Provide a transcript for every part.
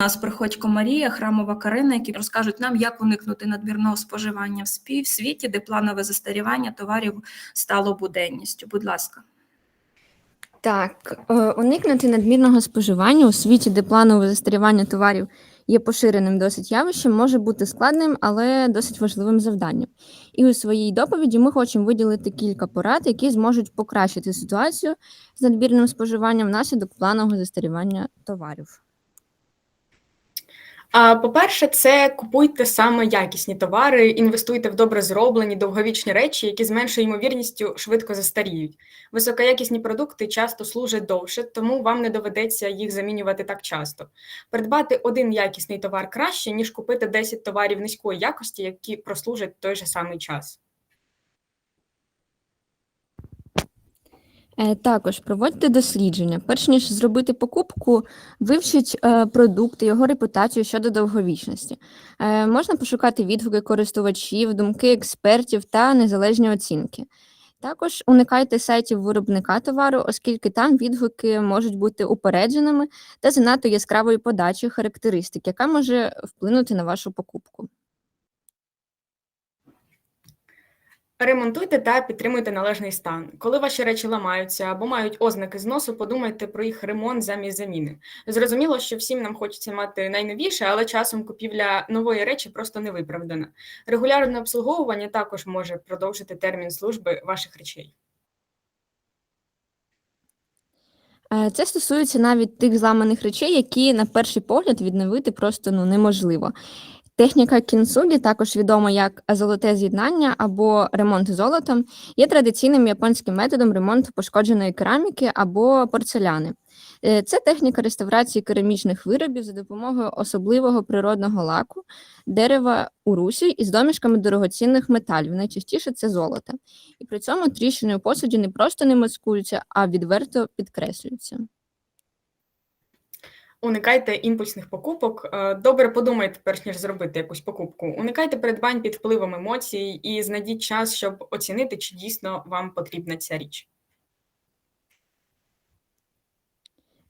нас Приходько Марія, Храмова Карина, які розкажуть нам, як уникнути надмірного споживання в спі- світі, де планове застарівання товарів стало буденністю. Будь ласка. Так, е, уникнути надмірного споживання у світі, де планове застарівання товарів є поширеним досить явищем, може бути складним, але досить важливим завданням. І у своїй доповіді ми хочемо виділити кілька порад, які зможуть покращити ситуацію з надмірним споживанням внаслідок планового застарівання товарів. А, По-перше, це купуйте саме якісні товари, інвестуйте в добре зроблені, довговічні речі, які з меншою ймовірністю швидко застаріють. Високоякісні продукти часто служать довше, тому вам не доведеться їх замінювати так часто. Придбати один якісний товар краще, ніж купити 10 товарів низької якості, які прослужать той же самий час. Також проводьте дослідження. Перш ніж зробити покупку, вивчіть е, продукт, його репутацію щодо довговічності. Е, Можна пошукати відгуки користувачів, думки експертів та незалежні оцінки. Також уникайте сайтів виробника товару, оскільки там відгуки можуть бути упередженими та занадто яскравої подачі характеристик, яка може вплинути на вашу покупку. Ремонтуйте та підтримуйте належний стан. Коли ваші речі ламаються або мають ознаки зносу, подумайте про їх ремонт замість заміни. Зрозуміло, що всім нам хочеться мати найновіше, але часом купівля нової речі просто не виправдана. Регулярне обслуговування також може продовжити термін служби ваших речей. Е, Це стосується навіть тих зламаних речей, які на перший погляд відновити просто ну, неможливо. Техніка кінсугі, також відома як золоте з'єднання або ремонт золотом, є традиційним японським методом ремонту пошкодженої кераміки або порцеляни. Е, Це техніка реставрації керамічних виробів за допомогою особливого природного лаку, дерева урусі із домішками дорогоцінних металів. Найчастіше це золото. І при цьому тріщини у посуді не просто не маскуються, а відверто підкреслюються. Уникайте імпульсних покупок. Е, Добре подумайте, перш ніж зробити якусь покупку. Уникайте придбань під впливом емоцій і знайдіть час, щоб оцінити, чи дійсно вам потрібна ця річ.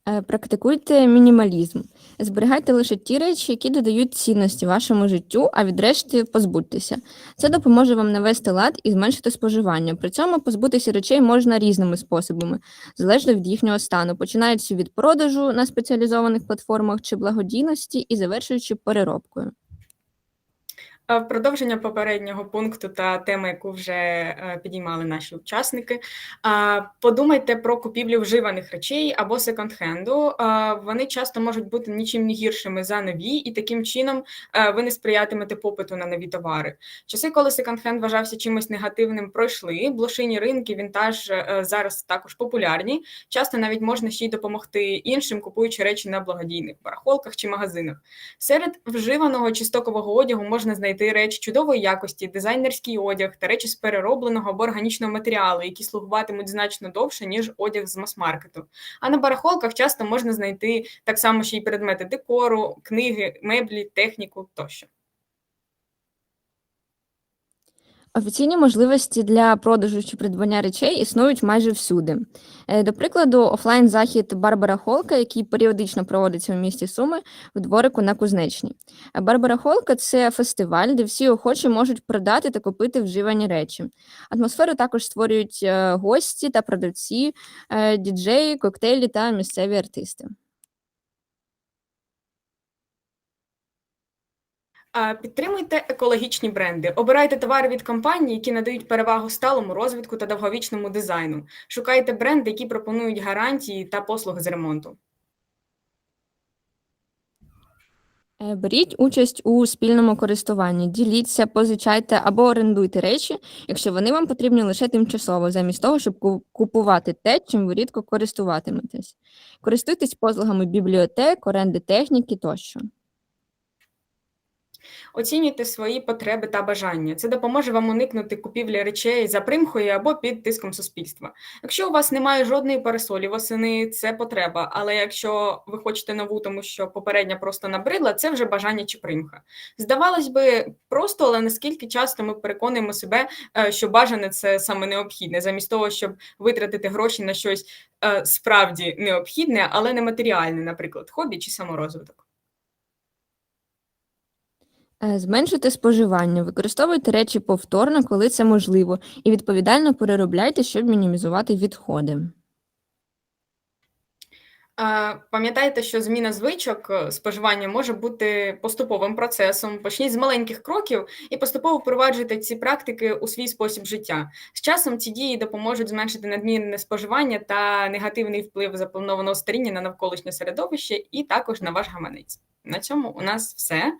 Е, Практикуйте мінімалізм. Зберігайте лише ті речі, які додають цінності вашому життю, а від решти позбудьтеся. Це допоможе вам навести лад і зменшити споживання. При цьому позбутися речей можна різними способами, залежно від їхнього стану, починаючи від продажу на спеціалізованих платформах чи благодійності і завершуючи переробкою. В продовження попереднього пункту та теми, яку вже е, підіймали наші учасники, подумайте про купівлю вживаних речей або секонд-хенду. Вони часто можуть бути нічим не гіршими за нові, і таким чином е, ви не сприятимете попиту на нові товари. Часи, коли секонд-хенд вважався чимось негативним, пройшли. Блошині ринки, вінтаж е, зараз також популярні. Часто навіть можна ще й допомогти іншим, купуючи речі на благодійних барахолках чи магазинах. Серед вживаного чи стокового одягу можна знайти речі чудової якості, дизайнерський одяг та речі з переробленого або органічного матеріалу, які слугуватимуть значно довше, ніж одяг з мас-маркету. А на барахолках часто можна знайти так само ще й предмети декору, книги, меблі, техніку тощо. Офіційні можливості для продажу чи придбання речей існують майже всюди. Е, До прикладу, офлайн-захід Барбара Холка, який періодично проводиться у місті Суми в дворику на Кузнечній. Е, Барбара Холка це фестиваль, де всі охочі можуть продати та купити вживані речі. Атмосферу також створюють е, гості та продавці, діджеї, коктейлі та місцеві артисти. Підтримуйте екологічні бренди. Обирайте товари від компаній, які надають перевагу сталому розвитку та довговічному дизайну. Шукайте бренди, які пропонують гарантії та послуги з ремонту. Е, Беріть участь у спільному користуванні, діліться, позичайте або орендуйте речі, якщо вони вам потрібні лише тимчасово, замість того, щоб купувати те, чим ви рідко користуватиметесь. Користуйтесь послугами бібліотек, оренди техніки тощо. Оцінюйте свої потреби та бажання. Це допоможе вам уникнути купівлі речей за примхою або під тиском суспільства. Якщо у вас немає жодної парасолі восени, це потреба. Але якщо ви хочете нову, тому що попередня просто набридла, це вже бажання чи примха. Здавалось би, просто, але наскільки часто ми переконуємо себе, е, що бажане це саме необхідне, замість того, щоб витратити гроші на щось е, справді необхідне, але не матеріальне, наприклад, хобі чи саморозвиток. Е, Зменшуйте споживання, використовуйте речі повторно, коли це можливо, і відповідально переробляйте, щоб мінімізувати відходи. Пам'ятайте, що зміна звичок е, споживання може бути поступовим процесом. Почніть з маленьких кроків і поступово впроваджуйте ці практики у свій спосіб життя. З часом ці дії допоможуть зменшити надмірне споживання та негативний вплив запланованого старіння на навколишнє середовище і також на ваш гаманець. На цьому у нас все.